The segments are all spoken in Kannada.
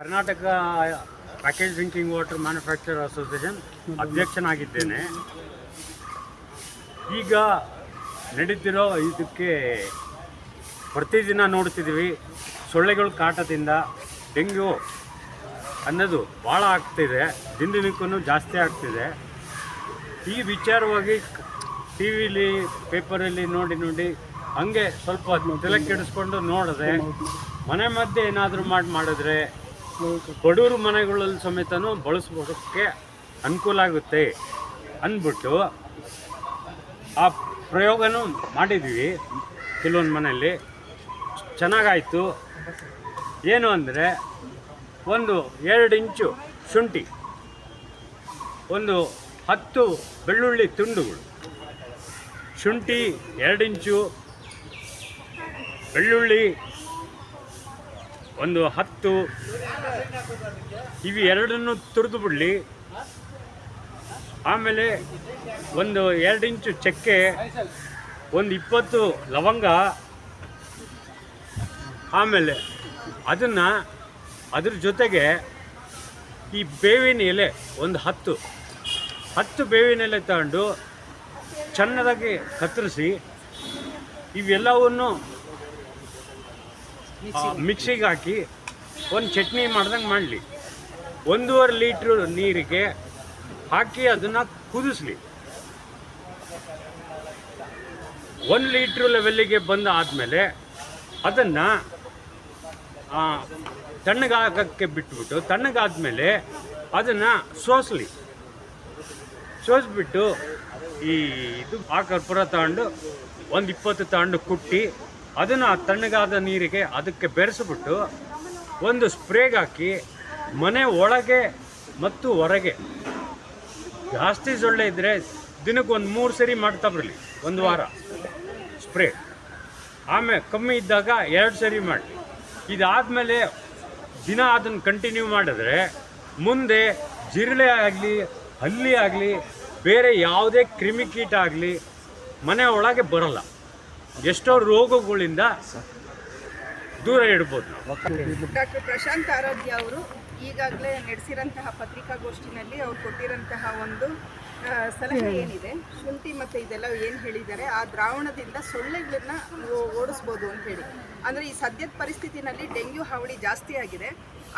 Karnataka package drinking water manufacture association ಅಧ್ಯಕ್ಷನಾಗಿದ್ದೇನೆ. ಈಗ ನಡೀತಿರೋ ಇದಕ್ಕೆ ಪ್ರತಿದಿನ ನೋಡ್ತಿದ್ದೀವಿ. ಸೊಳ್ಳೆಗಳು ಕಾಟದಿಂದ ಡೆಂಗ್ಯೂ ಅನ್ನೋದು ಭಾಳ ಆಗ್ತಿದೆ. ದಿನದಿನಕ್ಕೂ ಜಾಸ್ತಿ ಆಗ್ತಿದೆ. ಈ ವಿಚಾರವಾಗಿ ಟಿ ವಿಲಿ ಪೇಪರಲ್ಲಿ ನೋಡಿ ನೋಡಿ ಹಂಗೆ ಸ್ವಲ್ಪ ತಲೆ ಕೆಡಿಸ್ಕೊಂಡು ನೋಡಿದೆ ಮನೆ ಮಧ್ಯೆ ಏನಾದರೂ ಮಾಡಿ ಮಾಡಿದ್ರೆ ಬಡವರು ಮನೆಗಳಲ್ಲಿ ಸಮೇತನೂ ಬಳಸ್ಬೋದಕ್ಕೆ ಅನುಕೂಲ ಆಗುತ್ತೆ ಅಂದ್ಬಿಟ್ಟು ಆ ಪ್ರಯೋಗನೂ ಮಾಡಿದ್ವಿ ಕೆಲವೊಂದು ಮನೆಯಲ್ಲಿ. ಚೆನ್ನಾಗಾಯಿತು. ಏನು ಅಂದರೆ ಒಂದು ಎರಡು ಇಂಚು ಶುಂಠಿ, ಒಂದು ಹತ್ತು ಬೆಳ್ಳುಳ್ಳಿ ತುಂಡುಗಳು. ಶುಂಠಿ ಎರಡು ಇಂಚು, ಬೆಳ್ಳುಳ್ಳಿ ಒಂದು ಹತ್ತು ಇವು ಎರಡನ್ನು ತುರಿದು ಬಿಡಲಿ. ಆಮೇಲೆ ಒಂದು ಎರಡು ಇಂಚು ಚಕ್ಕೆ, ಒಂದು ಇಪ್ಪತ್ತು ಲವಂಗ, ಆಮೇಲೆ ಅದನ್ನು ಅದ್ರ ಜೊತೆಗೆ ಈ ಬೇವಿನ ಎಲೆ ಒಂದು ಹತ್ತು ಹತ್ತು ಬೇವಿನ ಎಲೆ ತಗೊಂಡು ಚೆನ್ನಾಗಿ ಕತ್ತರಿಸಿ ಇವೆಲ್ಲವನ್ನು ಮಿಕ್ಸಿಗೆ ಹಾಕಿ ಒಂದು ಚಟ್ನಿ ಮಾಡ್ದಂಗೆ ಮಾಡಲಿ. ಒಂದೂವರೆ ಲೀಟ್ರ್ ನೀರಿಗೆ ಹಾಕಿ ಅದನ್ನು ಕುದಿಸ್ಲಿ. ಒಂದು ಲೀಟ್ರ್ ಲೆವೆಲ್ಲಿಗೆ ಬಂದ ಆದಮೇಲೆ ಅದನ್ನು ತಣ್ಣಗಾಗಕ್ಕೆ ಬಿಟ್ಬಿಟ್ಟು, ತಣ್ಣಗಾದ್ಮೇಲೆ ಅದನ್ನು ಸೋಸಲಿ. ಸೋಸ್ಬಿಟ್ಟು ಈ ಇದು ಆ ಕರ್ಪೂರ ತಗೊಂಡು ಒಂದು ಇಪ್ಪತ್ತು ತಗೊಂಡು ಕುಟ್ಟಿ ಅದನ್ನು ತಣ್ಣಗಾದ ನೀರಿಗೆ ಅದಕ್ಕೆ ಬೆರೆಸಿಬಿಟ್ಟು ಒಂದು ಸ್ಪ್ರೇಗೆ ಹಾಕಿ ಮನೆ ಒಳಗೆ ಮತ್ತು ಹೊರಗೆ. ಜಾಸ್ತಿ ಸೊಳ್ಳೆ ಇದ್ದರೆ ದಿನಕ್ಕೆ ಒಂದು ಮೂರು ಸರಿ ಮಾಡ್ತಾ ಬರಲಿ, ಒಂದು ವಾರ ಸ್ಪ್ರೇ. ಆಮೇಲೆ ಕಮ್ಮಿ ಇದ್ದಾಗ ಎರಡು ಸರಿ ಮಾಡಿ. ಇದಾದಮೇಲೆ ದಿನ ಅದನ್ನು ಕಂಟಿನ್ಯೂ ಮಾಡಿದ್ರೆ ಮುಂದೆ ಜಿರಳೆ ಆಗಲಿ, ಹಲ್ಲಿ ಆಗಲಿ, ಬೇರೆ ಯಾವುದೇ ಕ್ರಿಮಿಕೀಟ ಆಗಲಿ ಮನೆ ಒಳಗೆ ಬರಲ್ಲ. ಎಷ್ಟೋ ರೋಗಗಳಿಂದ ದೂರ ಇಡ್ಬೋದು. ಡಾಕ್ಟರ್ ಪ್ರಶಾಂತ್ ಆರಾಧ್ಯ ಅವರು ಈಗಾಗಲೇ ನಡೆಸಿರಂತಹ ಪತ್ರಿಕಾಗೋಷ್ಠಿನಲ್ಲಿ ಅವ್ರು ಕೊಟ್ಟಿರಂತಹ ಒಂದು ಸಲಹೆ ಏನಿದೆ? ಶುಂಠಿ ಮತ್ತು ಇದೆಲ್ಲ ಏನು ಹೇಳಿದ್ದಾರೆ? ಆ ದ್ರಾವಣದಿಂದ ಸೊಳ್ಳೆಗಳನ್ನ ಓಡಿಸ್ಬೋದು ಅಂತ ಹೇಳಿ. ಅಂದರೆ ಈ ಸದ್ಯದ ಪರಿಸ್ಥಿತಿನಲ್ಲಿ ಡೆಂಗ್ಯೂ, ಹಾವಳಿ ಜಾಸ್ತಿ ಆಗಿದೆ.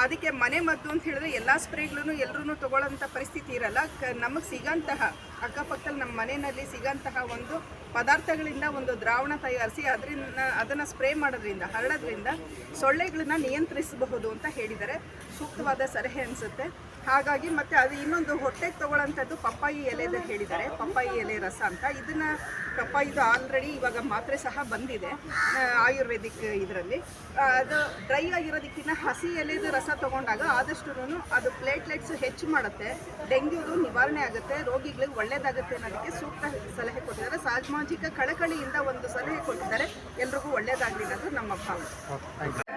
ಅದಕ್ಕೆ ಮನೆ ಮದ್ದು ಅಂತ ಹೇಳಿದ್ರೆ ಎಲ್ಲ ಸ್ಪ್ರೇಗಳನ್ನು ಎಲ್ಲರೂ ತಗೊಳ್ಳೋಂಥ ಪರಿಸ್ಥಿತಿ ಇರಲ್ಲ. ಕ, ನಮಗೆ ಸಿಗೋಂತಹ, ಅಕ್ಕಪಕ್ಕದಲ್ಲಿ ನಮ್ಮ ಮನೆಯಲ್ಲಿ ಸಿಗೋಂತಹ ಒಂದು ಪದಾರ್ಥಗಳಿಂದ ಒಂದು ದ್ರಾವಣ ತಯಾರಿಸಿ ಅದರಿಂದ, ಅದನ್ನು ಸ್ಪ್ರೇ ಮಾಡೋದ್ರಿಂದ, ಹರಡೋದ್ರಿಂದ ಸೊಳ್ಳೆಗಳನ್ನ ನಿಯಂತ್ರಿಸಬಹುದು ಅಂತ ಹೇಳಿದ್ದಾರೆ. ಸೂಕ್ತವಾದ ಸಲಹೆ ಅನಿಸುತ್ತೆ. ಹಾಗಾಗಿ ಮತ್ತೆ ಅದು ಇನ್ನೊಂದು ಹೊಟ್ಟೆಗೆ ತಗೊಳ್ಳೋಂಥದ್ದು ಪಪ್ಪಾಯಿ ಎಲೆದ ಹೇಳಿದ್ದಾರೆ. ಪಪ್ಪಾಯಿ ಎಲೆ ರಸ ಅಂತ. ಇದನ್ನ ಪಪ್ಪಾಯಿದು ಆಲ್ರೆಡಿ ಇವಾಗ ಮಾತ್ರೆ ಸಹ ಬಂದಿದೆ ಆಯುರ್ವೇದಿಕ್ ಇದರಲ್ಲಿ. ಅದು ಡ್ರೈ ಆಗಿರೋದಕ್ಕಿಂತ ಹಸಿ ಎಲೆದು ರಸ ತಗೊಂಡಾಗ ಆದಷ್ಟು ಅದು ಪ್ಲೇಟ್ಲೆಟ್ಸ್ ಹೆಚ್ಚು ಮಾಡುತ್ತೆ. ಡೆಂಗ್ಯೂದು ನಿವಾರಣೆ ಆಗುತ್ತೆ ರೋಗಿಗಳಿಗೆ ಒಳ್ಳೇದಾಗುತ್ತೆ ಅನ್ನೋದಕ್ಕೆ ಸೂಕ್ತ ಸಲಹೆ ಕೊಟ್ಟಿದ್ದಾರೆ. ಸಾಮಾಜಿಕ ಕಳಕಳಿಯಿಂದ ಒಂದು ಸಲಹೆ ಕೊಟ್ಟಿದ್ದಾರೆ. ಎಲ್ರಿಗೂ ಒಳ್ಳೇದಾಗಲಿ ಅನ್ನೋದು ನಮ್ಮ ಭಾವನೆ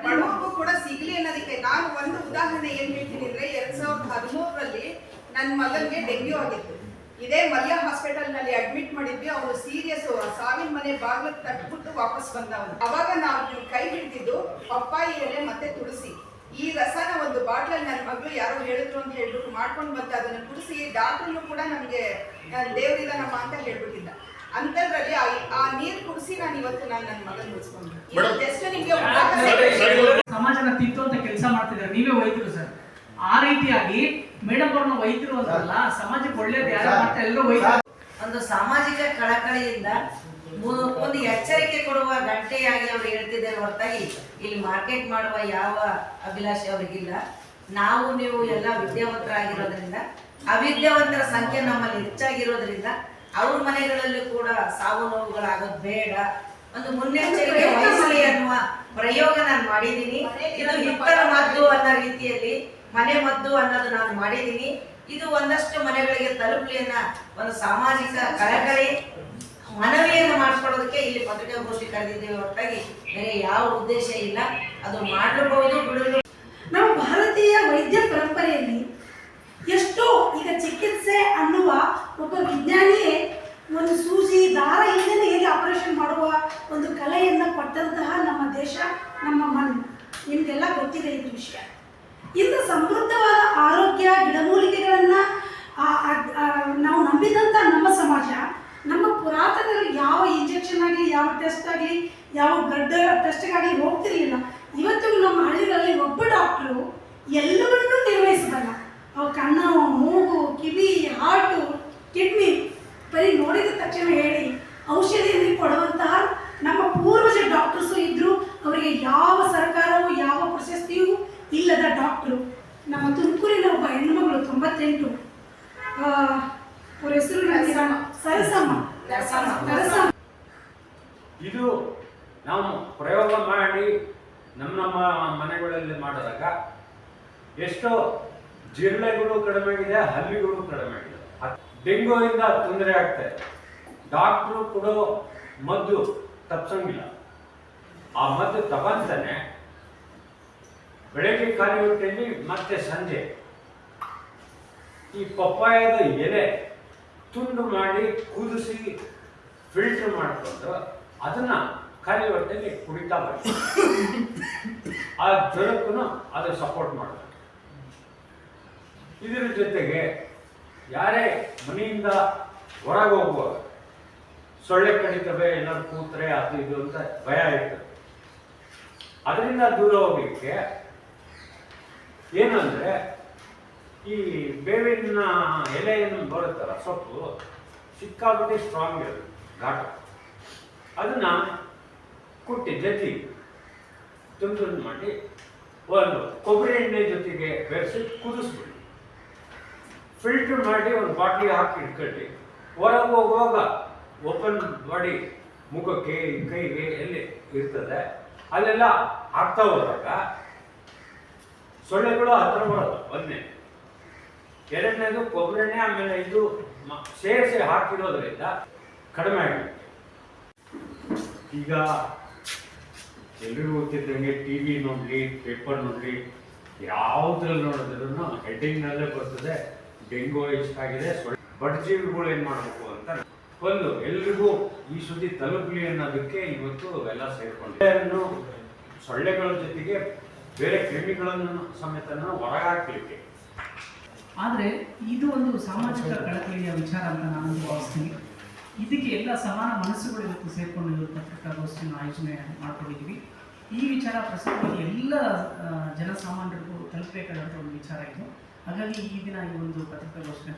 ಕೂಡ ಸಿಗ್ಲಿ ಅನ್ನೋದಕ್ಕೆ ನಾನು ಒಂದು ಉದಾಹರಣೆ ಏನ್ ಹೇಳ್ತೀನಿ ಅಂದ್ರೆ ಎರಡ್ ಸಾವಿರದ ಹದಿಮೂರರಲ್ಲಿ ನನ್ನ ಮಗನಿಗೆ ಡೆಂಗ್ಯೂ ಆಗಿತ್ತು. ಇದೇ ಮಲ್ಯ ಹಾಸ್ಪಿಟಲ್ನಲ್ಲಿ ಅಡ್ಮಿಟ್ ಮಾಡಿದ್ವಿ ಅವನು ಸೀರಿಯಸ್ ಸಾವಿನ ಮನೆ ಬಾಗಿಲು ತಟ್ಬಿಟ್ಟು ವಾಪಸ್ ಬಂದವನು. ಅವಾಗ ನಾವು ಕೈ ಹಿಡಿದಿದ್ದು ಪಪ್ಪಾಯಿ ಎಲೆ ಮತ್ತೆ ತುಳಸಿ. ಈ ರಸನ ಒಂದು ಬಾಟ್ಲಲ್ಲಿ ನನ್ನ ಮಗಳು ಯಾರೋ ಹೇಳಿದ್ರು ಅಂತ ಹೇಳ್ಬಿಟ್ಟು ಮಾಡ್ಕೊಂಡು ಬಂತ ಅದನ್ನ ಕುಡಿಸಿ ಡಾಕ್ಟ್ರು ಕೂಡ ನಮಗೆ ದೇವರಿದಾನಮ್ಮ ಅಂತ ಹೇಳ್ಬಿಟ್ಟಿದ್ದ. ಅಂತದ್ರಲ್ಲಿ ಆ- ನೀರು ಕುಡಿಸಿ ನಾನು ಇವತ್ತು ನಾನು ನನ್ನ ಮಗನ ಉಳಿಸ್ಕೊಂಡು ಜಸ್ಟ್ ನಿಮ್ಗೆ ಸಮಾಜನ ತಿತ್ತುವಂತ ಕೆಲಸ ಮಾಡ್ತಿದ್ದಾರೆ. ನೀವೇ ವೈದ್ಯರು ಸರ್. ಆ ರೀತಿಯಾಗಿ ಮೇಡಮ್ ಅವ್ರನ್ನ ವೈದ್ಯರು ಅಂತಲ್ಲ ಸಮಾಜಕ್ಕೆ ಒಳ್ಳೇದು ಯಾರು ಮಾಡ್ತಾರೆ? ಎಲ್ಲರೂ ವೈದ್ಯರು. ಒಂದು ಸಾಮಾಜಿಕ ಕಳಕಳಿಯಿಂದ ಒಂದು ಎಚ್ಚರಿಕೆ ಕೊಡುವ ಗಂಟೆಯಾಗಿ ಅವರು ಹೇಳ್ತಿದ್ದಾರೆ ಹೊರತಾಗಿ ಇಲ್ಲಿ ಮಾರ್ಕೆಟ್ ಮಾಡುವ ಯಾವ ಅಭಿಲಾಷೆ ಅವರಿಗಿಲ್ಲ. ನಾವು ನೀವು ಎಲ್ಲ ವಿದ್ಯಾವಂತರಾಗಿರೋದ್ರಿಂದ ಅವಿದ್ಯಾವಂತರ ಸಂಖ್ಯೆ ನಮ್ಮಲ್ಲಿ ಹೆಚ್ಚಾಗಿರೋದ್ರಿಂದ ಅವ್ರ ಮನೆಗಳಲ್ಲಿ ಕೂಡ ಸಾವು ನೋವುಗಳಾಗೋದು ಬೇಡ. ಒಂದು ಮುನ್ನೆಚ್ಚರಿಕೆ ವಹಿಸಲಿ ಅನ್ನುವ ಪ್ರಯೋಗ ನಾನು ಮಾಡಿದ್ದೀನಿ. ಇದು ಹಿತ್ತಲ ಮದ್ದು ಅನ್ನೋ ರೀತಿಯಲ್ಲಿ, ಮನೆ ಮದ್ದು ಅನ್ನೋದು ನಾನು ಮಾಡಿದ್ದೀನಿ. ಇದು ಒಂದಷ್ಟು ಮನೆಗಳಿಗೆ ತಲುಪಲಿ ಅನ್ನೋ ಒಂದು ಸಾಮಾಜಿಕ ಕಳಕಳಿ ಮನವಿಯನ್ನು ಮಾಡಿಸ್ಕೊಳ್ಳೋದಕ್ಕೆ ಇಲ್ಲಿ ಪತ್ರಿಕಾಗೋಷ್ಠಿ ಕರೆದಿದ್ದೇವೆ. ಹೊರತಾಗಿ ಬೇರೆ ಯಾವ ಉದ್ದೇಶ ಇಲ್ಲ. ಅದು ಮಾಡಬಹುದು ಬಿಡಲು ನಮ್ಮ ಭಾರತೀಯ ವೈದ್ಯ ಪರಂಪರೆಯಲ್ಲಿ ಎಷ್ಟೋ ಈಗ ಚಿಕಿತ್ಸೆ ಅನ್ನುವ ಒಬ್ಬ ವಿಜ್ಞಾನಿಯೇ ಒಂದು ಸೂಜಿ ದಾರ ಇಲ್ಲದೆ ಹೇಗೆ ಆಪರೇಷನ್ ಮಾಡುವ ಒಂದು ಕಲೆಯನ್ನು ಪಟ್ಟಂತಹ ನಮ್ಮ ಮಣ್ಣು ನಿಮಗೆಲ್ಲ ಗೊತ್ತಿದೆ ಈ ವಿಷಯ. ಇಂಥ ಸಮೃದ್ಧವಾದ ಆರೋಗ್ಯ, ಗಿಡಮೂಲಿಕೆಗಳನ್ನು ನಾವು ನಂಬಿದಂಥ ನಮ್ಮ ಸಮಾಜ, ನಮ್ಮ ಪುರಾತನರು ಯಾವ ಇಂಜೆಕ್ಷನ್ ಆಗಲಿ, ಯಾವ ಟೆಸ್ಟ್ ಆಗಲಿ, ಯಾವ ಬ್ಲಡ್ ಟೆಸ್ಟ್ಗಾಗಲಿ ಹೋಗ್ತಿರ್ಲಿಲ್ಲ. ಇವತ್ತಿಗೂ ನಮ್ಮ ಹಳ್ಳಿಗಳಲ್ಲಿ ಒಬ್ಬ ಡಾಕ್ಟ್ರು ಎಲ್ಲವನ್ನೂ ನಿರ್ವಹಿಸಬಲ್ಲ ಅವ್ರ ಕಣ್ಣು, ಮೂಗು, ಕಿವಿ ಹಾರ್ಟು ಕಿಡ್ನಿ ಬರೀ ನೋಡಿದ ತಕ್ಷಣ ಹೇಳಿ ಔಷಧಿಯಲ್ಲಿ ಕೊಡುವಂತಹ ನಮ್ಮ ಪೂರ್ವಜ ಡಾಕ್ಟರ್ಸು ಇದ್ರು ಅವರಿಗೆ ಯಾವ ಸರ್ಕಾರವೂ ಯಾವ ಪ್ರಶಸ್ತಿಯೂ ಇಲ್ಲದ ಡಾಕ್ಟ್ರು ನಮ್ಮ ತುಮಕೂರಿನ ಒಬ್ಬ ಹೆಣ್ಣುಮಗಳು ತೊಂಬತ್ತೆಂಟು ಆ, ಅವ್ರ ಹೆಸರು ನನಗೆ ಸರಸಮ್ಮ ನರಸಮ್ಮ. ಸರಸಮ್ಮ ಇದು ನಾವು ಪ್ರಯೋಗ ಮಾಡಿ ನಮ್ಮ ನಮ್ಮ ಮನೆಗಳಲ್ಲಿ ಮಾಡಿದಾಗ ಎಷ್ಟೋ ಜಿರಳೆಗಳು ಕಡಿಮೆ ಆಗಿದೆ, ಹಲ್ಲಿಗಳು ಕಡಿಮೆ ಆಗಿದೆ. ಡೆಂಗೂಯಿಂದ ತೊಂದರೆ ಆಗ್ತದೆ ಡಾಕ್ಟ್ರು ಕೊಡೋ ಮದ್ದು ತಪ್ಸಂಗಿಲ್ಲ. ಆ ಮದ್ದು ತಗೊಂತಾನೆ ಬೆಳಗ್ಗೆ ಖಾಲಿ ಹೊಟ್ಟೆಯಲ್ಲಿ ಮತ್ತೆ ಸಂಜೆ ಈ ಪಪ್ಪಾಯದ ಎಲೆ ತುಂಡು ಮಾಡಿ ಕುದಿಸಿ ಫಿಲ್ಟರ್ ಮಾಡಿಕೊಂಡು ಅದನ್ನ ಖಾಲಿ ಹೊಟ್ಟೆಯಲ್ಲಿ ಕುಡಿತಾ ಬರ್ತೀವಿ ಆ ಜ್ವರಕ್ಕೂ ಅದು ಸಪೋರ್ಟ್ ಮಾಡಬೇಕು ಇದರ ಜೊತೆಗೆ ಯಾರೇ ಮನೆಯಿಂದ ಹೊರಗೆ ಹೋಗುವಾಗ ಸೊಳ್ಳೆ ಕಡಿತವೆ, ಏನಾದ್ರು ಕೂತ್ರೆ ಅದು ಇದು ಅಂತ ಭಯ ಇರ್ತದೆ. ಅದರಿಂದ ದೂರ ಹೋಗಲಿಕ್ಕೆ ಏನಂದರೆ ಈ ಬೇವಿನ ಎಲೆಯನ್ನು ಬರುತ್ತಲ್ಲ ಸೊಪ್ಪು, ಸಿಕ್ಕಾಪಟ್ಟೆ ಸ್ಟ್ರಾಂಗ್ ಇರುತ್ತೆ ಘಾಟು ಅದನ್ನ ಕುಟ್ಟಿ ಜಜ್ಜಿ. ತುಂಡು ಮಾಡಿ ಒಂದು ಕೊಬ್ಬರಿ ಎಣ್ಣೆ ಜೊತೆಗೆ ಬೆರೆಸಿ ಕುದಿಸ್ಬಿಡಿ. ಫಿಲ್ಟರ್ ಮಾಡಿ ಒಂದು ಬಾಟ್ಲಿಗೆ ಹಾಕಿ ಇಟ್ಕೊಳ್ಳಿ ಹೊರಗೆ ಹೋಗುವಾಗ ಓಪನ್ ಬಾಡಿ ಮುಖಕ್ಕೆ, ಕೈಗೆ ಎಲ್ಲಿ ಇರ್ತದೆ ಅಲ್ಲೆಲ್ಲ ಆಗ್ತಾ ಹೋದಾಗ ಸೊಳ್ಳೆಗಳು ಹತ್ರ ಬರೋದು ಒಂದನೇ. ಎರಡನೇದು ಕೊಬ್ಬರಿ ಎಣ್ಣೆ, ಆಮೇಲೆ ಇದು ಸೇರಿಸಿ ಹಾಕಿರೋದ್ರಿಂದ ಕಡಿಮೆ ಆಗುತ್ತೆ ಈಗ ಎಲ್ರಿಗೂ ಗೊತ್ತಿದ್ದಂಗೆ ಟಿ ವಿ ನೋಡಲಿ ಪೇಪರ್ ನೋಡಲಿ, ಯಾವುದ್ರಲ್ಲಿ ನೋಡಿದ್ರು ಹೆಡ್ಡಿಂಗ್ನಲ್ಲೇ ಬರ್ತದೆ. ಡೆಂಗು ಎಷ್ಟಾಗಿದೆ ಬಡ್ಜೀವಿಗಳು ಏನು ಮಾಡಬೇಕು ಅಂತ ಒಂದು, ಎಲ್ರಿಗೂ ಈ ಸುದ್ದಿ ತಲುಪಲಿ ಅನ್ನೋದಕ್ಕೆ ಇವತ್ತು ಎಲ್ಲ ಸೇರಿಕೊಂಡು ಸೊಳ್ಳೆಗಳ ಜೊತೆಗೆ ಬೇರೆ ಕ್ರಿಮಿಗಳನ್ನು ಸಮೇತನ ಹೊರಗಾಕ್ಲಿಕ್ಕೆ ಆದರೆ ಇದು ಒಂದು ಸಾಮಾಜಿಕ ಕಳಕಳಿಯ ವಿಚಾರ ಅಂತ ನಾನು ಭಾವಿಸ್ತೀನಿ. ಇದಕ್ಕೆ ಎಲ್ಲ ಸಮಾನ ಮನಸ್ಸುಗಳು ಇವತ್ತು ಸೇರಿಕೊಂಡು ಇವತ್ತು ಪತ್ರಿಕಾಗೋಷ್ಠಿಯನ್ನು ಆಯೋಜನೆ ಮಾಡ್ಕೊಂಡಿದ್ದೀವಿ. ಈ ವಿಚಾರ ಪ್ರಸ್ತುತವಾಗಿ ಎಲ್ಲ ಜನಸಾಮಾನ್ಯರಿಗೂ ತಲುಪಬೇಕಾದಂಥ ಒಂದು ವಿಚಾರ ಇದು. ಹಾಗಾಗಿ ಈ ದಿನ ಈ ಒಂದು ಪತ್ರಿಕಾಗೋಷ್ಠಿ